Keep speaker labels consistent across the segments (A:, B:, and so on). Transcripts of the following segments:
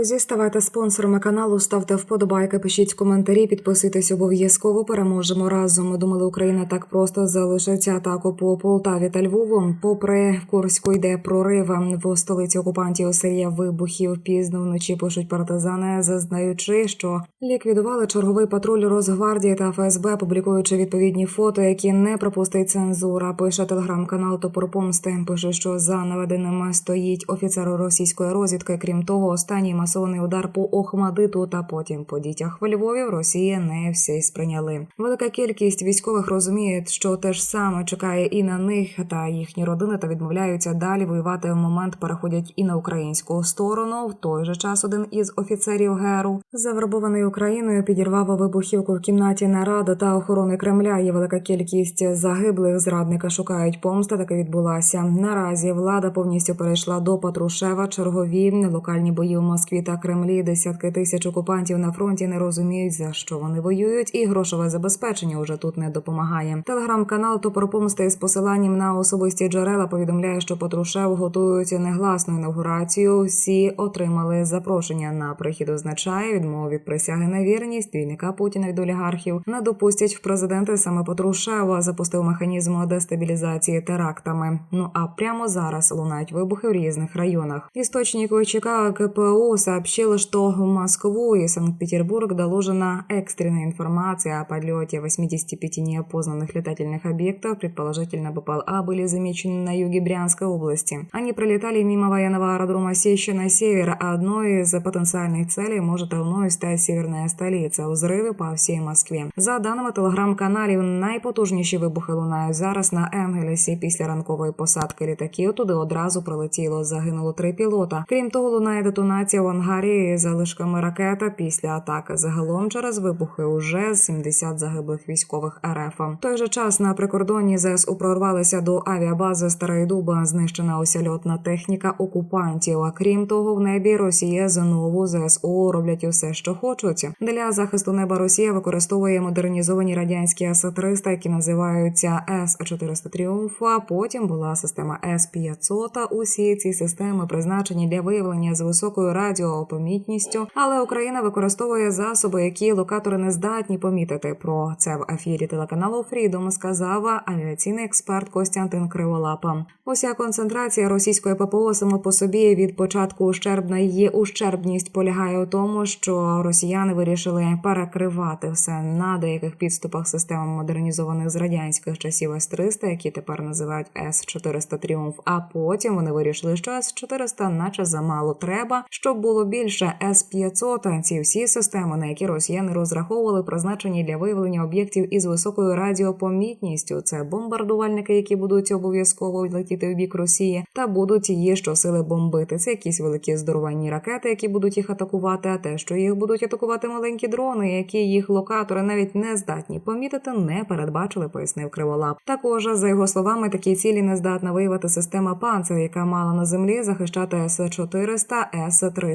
A: Друзі, ставайте спонсорами каналу, ставте вподобайки, пишіть коментарі, підписуйтесь обов'язково. Переможемо разом. Ми думали, Україна так просто залишиться атаку по Полтаві та Львову. Попри Курську йде прорив в столиці окупантів серія вибухів. Пізно вночі пишуть партизани, зазнаючи, що ліквідували черговий патруль Росгвардії та ФСБ, публікуючи відповідні фото, які не пропустить цензура. Пише телеграм-канал Топор Помсти. Пише, що за наведеними стоїть офіцер російської розвідки. Крім того, останній масований удар по Охмадиту та потім по дітях в Львові в Росії не всі сприйняли. Велика кількість військових розуміє, що те ж саме чекає і на них та їхні родини, та відмовляються далі воювати в момент. Переходять і на українську сторону. В той же час один із офіцерів ГЕРУ, завербований Україною, підірвав вибухівку в кімнаті наради та охорони Кремля. Є велика кількість загиблих. Зрадника шукають помста. Таки відбулася наразі. Влада повністю перейшла до Патрушева. Чергові локальні бої в Москві та Кремлі. Десятки тисяч окупантів на фронті не розуміють за що вони воюють, і грошове забезпечення уже тут не допомагає. Телеграм-канал Топор Помсти з посиланням на особисті джерела повідомляє, що Патрушев готують негласну інаугурацію. Всі отримали запрошення на прихід. Означає відмову від присяги на вірність двійника Путіна від олігархів. Не допустять в президенти саме Патрушева запустив механізм дестабілізації терактами. Ну а прямо зараз лунають вибухи в різних районах. Істочник ЧК КПУ сообщил, что в Москву и Санкт-Петербург доложена экстренная информация о подлете 85 неопознанных летательных объектов, предположительно БПЛА, были замечены на юге Брянской области. Они пролетали мимо военного аэродрома Сеща на север, а одной из потенциальных целей может вновь стать северная столица. Взриви по всій Москві. За даними телеграм-каналів, найпотужніші вибухи лунають зараз на Енгелесі. Після ранкової посадки літаків туди одразу прилетіло. Загинуло три пілота. Крім того, лунає детонація в ангарі залишками ракета після атаки. Загалом через вибухи уже 70 загиблих військових РФ. В той же час на прикордонні ЗСУ прорвалися до авіабази Старий Дуба. Знищена уся льотна техніка окупантів. А крім того, в небі Росія знову ЗСУ роблять усе, що хочуть. Для захисту неба Росія використовує модернізовані радянські С-300, які називаються С-400 Тріумф. А потім була система С-500. Усі ці системи призначені для виявлення з високою радіопомітністю, але Україна використовує засоби, які локатори не здатні помітити. Про це в ефірі телеканалу Фрідом сказав авіаційний експерт Костянтин Криволапа. Уся концентрація російської ППО само по собі від початку ущербна її ущербність полягає у тому, що росіяни вирішили перекривати все на деяких підступах систем модернізованих з радянських часів С-300, які тепер називають С-400 Тріумф. А потім вони вирішили, що С-400 наче замало треба, щоб було більше С-500. Ці всі системи, на які росіяни розраховували, призначені для виявлення об'єктів із високою радіопомітністю. Це бомбардувальники, які будуть обов'язково летіти в бік Росії, та будуть її щосили бомбити. Це якісь великі здоровенні ракети, які будуть їх атакувати. А те, що їх будуть атакувати маленькі дрони, які їх локатори навіть не здатні помітити, не передбачили, пояснив Криволап. Також за його словами, такі цілі не здатна виявити система «Панцир», яка мала на землі захищати С-400,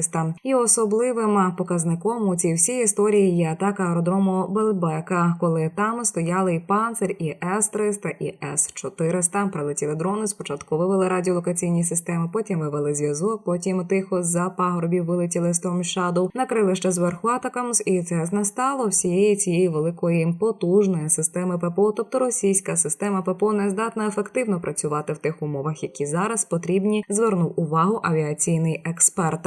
A: С-300. І особливим показником у цій всій історії є атака аеродрому Белбека, коли там стояли і панцир, і С-300, і С-400. Прилетіли дрони. Спочатку вивели радіолокаційні системи, потім вивели зв'язок, потім тихо за пагорбів вилетіли Storm Shadow, накрили ще зверху атакамс, і це настало всієї цієї великої потужної системи ППО. Тобто російська система ППО не здатна ефективно працювати в тих умовах, які зараз потрібні. Звернув увагу авіаційний експерт.